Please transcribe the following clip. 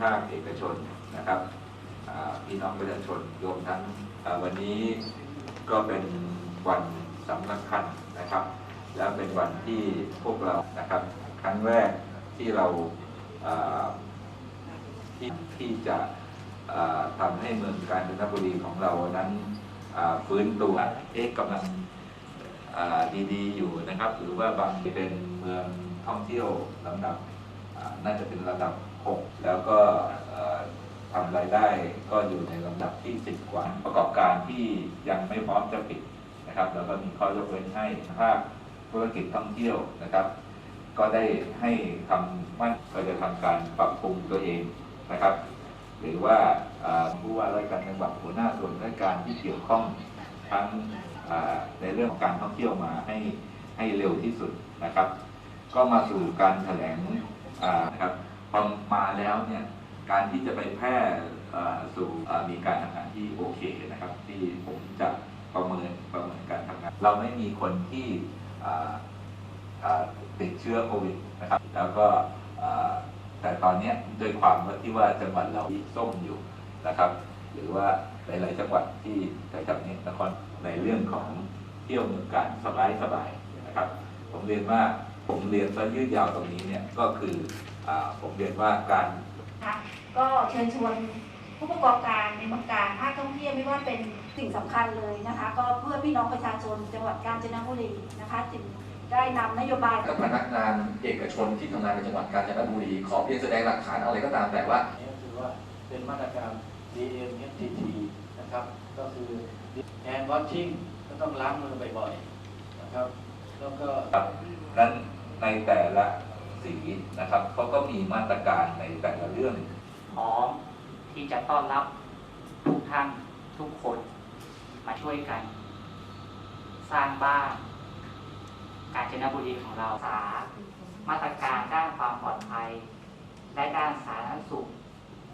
ภาคเอกชนนะครับพี่น้องประชาชนรวมทั้งวันนี้ก็เป็นวันสำคัญนะครับ และเป็นวันที่พวกเรานะครับ ครั้งแรกที่เราาที่ที่จะทำให้เมืองกาญจนบุรีของเรานั้นฟื้นตัวเอกกำลังดีๆอยู่นะครับ หรือว่าบางเป็นเมืองท่องเที่ยวลำดับน่าจะเป็นระดับ 6 แล้วก็ทำรายได้ก็อยู่ในลำดับที่ 10 กว่า ประกอบการที่ยังไม่พร้อมจะปิดนะครับแล้วก็มีข้อยกเว้นให้ภาคธุรกิจท่องเที่ยวนะครับ ก็ได้ให้คำมั่นก็จะทำการปรับปรุงตัวเองนะครับ หรือว่าผู้ว่าราชการจังหวัดหัวหน้าส่วนราชการที่เกี่ยวข้องทั้งในเรื่องของการท่องเที่ยวมาให้ให้เร็วที่สุดนะครับ ก็มาสู่การแถลงนะครับ มาแล้วเนี่ยการที่จะไปแพร่สู่มีการทำงานที่โอเคนะครับ ที่ผมจะประเมินประเมินการทำงาน เราไม่มีคนที่ติดเชื้อโควิดนะครับ แล้วก็แต่ตอนนี้ด้วยความว่าที่ว่าจังหวัดเราส้มอยู่นะครับ หรือว่าหลาย ๆ จังหวัดที่แถวๆนี้นครในเรื่องของเที่ยวเมืองการสบายสบายนะครับ ผมเรียนว่าผมเรียนซะยืดยาวตรงนี้เนี่ยก็คือ ผมเรียนว่าการนะคะก็เชิญชวนผู้ประกอบการในเมืองการภาคท่องเที่ยวไม่ว่าเป็นสิ่งสำคัญเลยนะคะ ก็เพื่อพี่น้องประชาชนจังหวัดกาญจนบุรีนะคะจึงได้นำนโยบายกับพนักงานเอกชนที่ทำงานในจังหวัดกาญจนบุรีขอเพียงแสดงหลักฐานอะไรก็ตามแต่ว่านี่ก็คือว่าเป็นมาตรการ DM FTT นะครับก็คือ hand washing ก็ต้องล้างมือบ่อยๆนะครับแล้วก็ ครับนั้นในแต่ละีนะครับเขาก็มีมาตรการในแต่ละเรื่องพร้อมที่จะต้อนรับทุกท่านทุกคนมาช่วยกัน สร้างบ้าน กาญจนบุรีของเราสามาตรการ